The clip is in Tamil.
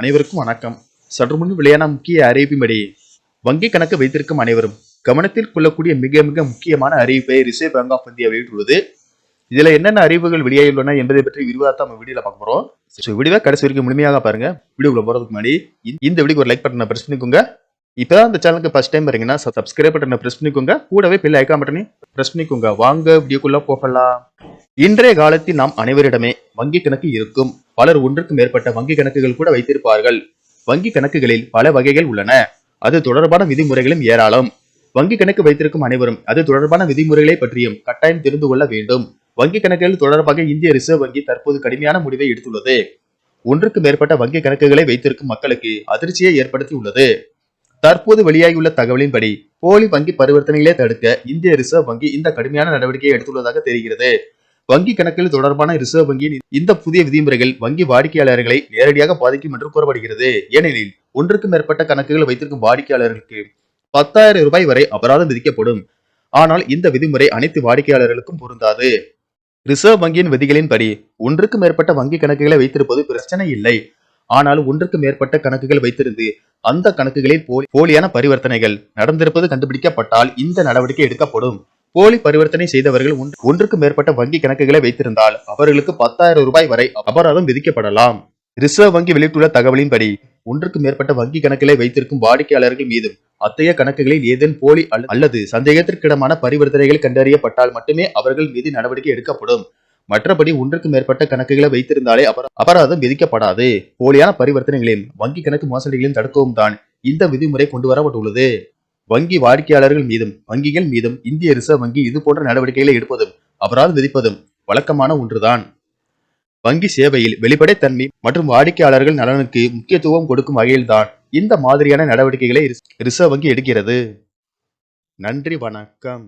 அனைவருக்கும் வணக்கம். சற்று முன் வெளியான முக்கிய அறிவிப்பின்படி வங்கி கணக்கு வைத்திருக்கும் அனைவரும் கவனத்தில் கொள்ளக்கூடிய மிக மிக முக்கியமான அறிவிப்பை ரிசர்வ் பேங்க் ஆஃப் இந்தியா வெளியிட்டுள்ளது. இதுல என்னென்ன அறிவுகள் வெளியாகியுள்ளன என்பதை பற்றி விரிவாக நம்ம வீடியோல பார்க்க போறோம். ஸோ வீடியோ கடைசி வரைக்கும் முழுமையாக பாருங்க. வீடியோக்குள்ள போறதுக்கு முன்னாடி இந்த- வீடியோ வீடியோக்கு ஒரு லைக் பட்டனை பிரஸ் பண்ணிக்கோங்க. இப்பதான் இந்த சேனலுக்கு ஃபர்ஸ்ட் டைம் வரீங்கன்னா சப்ஸ்கிரைப் பட்டனை பிரஸ் பண்ணிக்கோங்க. கூடவே பெல் ஐக்கான் பட்டனை பிரஸ் பண்ணிக்கோங்க. வாங்க வீடியோக்குள்ள போகலாம். இன்றைய காலத்தில் நாம் அனைவரிடமே வங்கி கணக்கு இருக்கும். பலர் ஒன்றுக்கு மேற்பட்ட வங்கி கணக்குகள் கூட வைத்திருப்பார்கள். வங்கி கணக்குகளில் பல வகைகள் உள்ளன. அது தொடர்பான விதிமுறைகளும் ஏராளம். வங்கி கணக்கு வைத்திருக்கும் அனைவரும் அது தொடர்பான விதிமுறைகளை பற்றியும் கட்டாயம் தெரிந்து கொள்ள வேண்டும். வங்கி கணக்குகள் தொடர்பாக இந்திய ரிசர்வ் வங்கி தற்போது கடுமையான முடிவை எடுத்துள்ளது. ஒன்றுக்கு மேற்பட்ட வங்கி கணக்குகளை வைத்திருக்கும் மக்களுக்கு அதிர்ச்சியை ஏற்படுத்தியுள்ளது. தற்போது வெளியாகியுள்ள தகவலின்படி போலி வங்கி பரிவர்த்தனைகளை தடுக்க இந்திய ரிசர்வ் வங்கி இந்த கடுமையான நடவடிக்கையை எடுத்துள்ளதாக தெரிகிறது. வங்கி கணக்கில் தொடர்பான ரிசர்வ் வங்கியின் இந்த புதிய விதிமுறைகள் வங்கி வாடிக்கையாளர்களை நேரடியாக பாதிக்கும் என்று கூறப்படுகிறது. ஏனெனில் ஒன்றுக்கு மேற்பட்ட கணக்குகள் வைத்திருக்கும் வாடிக்கையாளர்களுக்கு பத்தாயிரம் ரூபாய் வரை அபராதம் விதிக்கப்படும். ஆனால் இந்த விதிமுறை அனைத்து வாடிக்கையாளர்களுக்கும் பொருந்தாது. ரிசர்வ் வங்கியின் விதிகளின்படி ஒன்றுக்கு மேற்பட்ட வங்கி கணக்குகளை வைத்திருப்பது பிரச்சனை இல்லை. ஆனால் ஒன்றுக்கு மேற்பட்ட கணக்குகள் வைத்திருந்து அந்த கணக்குகளில் போலி போலியான பரிவர்த்தனைகள் நடந்திருப்பது கண்டுபிடிக்கப்பட்டால் இந்த நடவடிக்கை எடுக்கப்படும். போலி பரிவர்த்தனை செய்தவர்கள் ஒன்றுக்கு மேற்பட்ட வங்கி கணக்குகளை வைத்திருந்தால் அவர்களுக்கு பத்தாயிரம் ரூபாய் வரை அபராதம் விதிக்கப்படலாம். ரிசர்வ் வங்கி வெளியிட்டுள்ள தகவலின்படி ஒன்றுக்கு மேற்பட்ட வங்கி கணக்குகளை வைத்திருக்கும் வாடிக்கையாளர்கள் மீதும் அத்தகைய கணக்குகளில் ஏதேனும் போலி அல்ல- அல்லது சந்தேகத்திற்கிடமான பரிவர்த்தனைகள் கண்டறியப்பட்டால் மட்டுமே அவர்கள் மீது நடவடிக்கை எடுக்கப்படும். மற்றபடி ஒன்றுக்கு மேற்பட்ட கணக்குகளை வைத்திருந்தாலே அபராதம் விதிக்கப்படாது. போலியான பரிவர்த்தனைகளையும் வங்கி கணக்கு மோசடிகளையும் தடுக்கவும் தான் இந்த விதிமுறை கொண்டு வரப்பட்டுள்ளது வங்கி வாடிக்கையாளர்கள் மீதும் வங்கிகள் மீதும் இந்திய ரிசர்வ் வங்கி இது போன்ற நடவடிக்கைகளை எடுப்பதும் அபராதம் விதிப்பதும் வழக்கமான ஒன்றுதான். வங்கி சேவையில் வெளிப்படைத்தன்மை மற்றும் வாடிக்கையாளர்கள் நலனுக்கு முக்கியத்துவம் கொடுக்கும் வகையில்தான் இந்த மாதிரியான நடவடிக்கைகளை ரிசர்வ் வங்கி எடுக்கிறது. நன்றி வணக்கம்.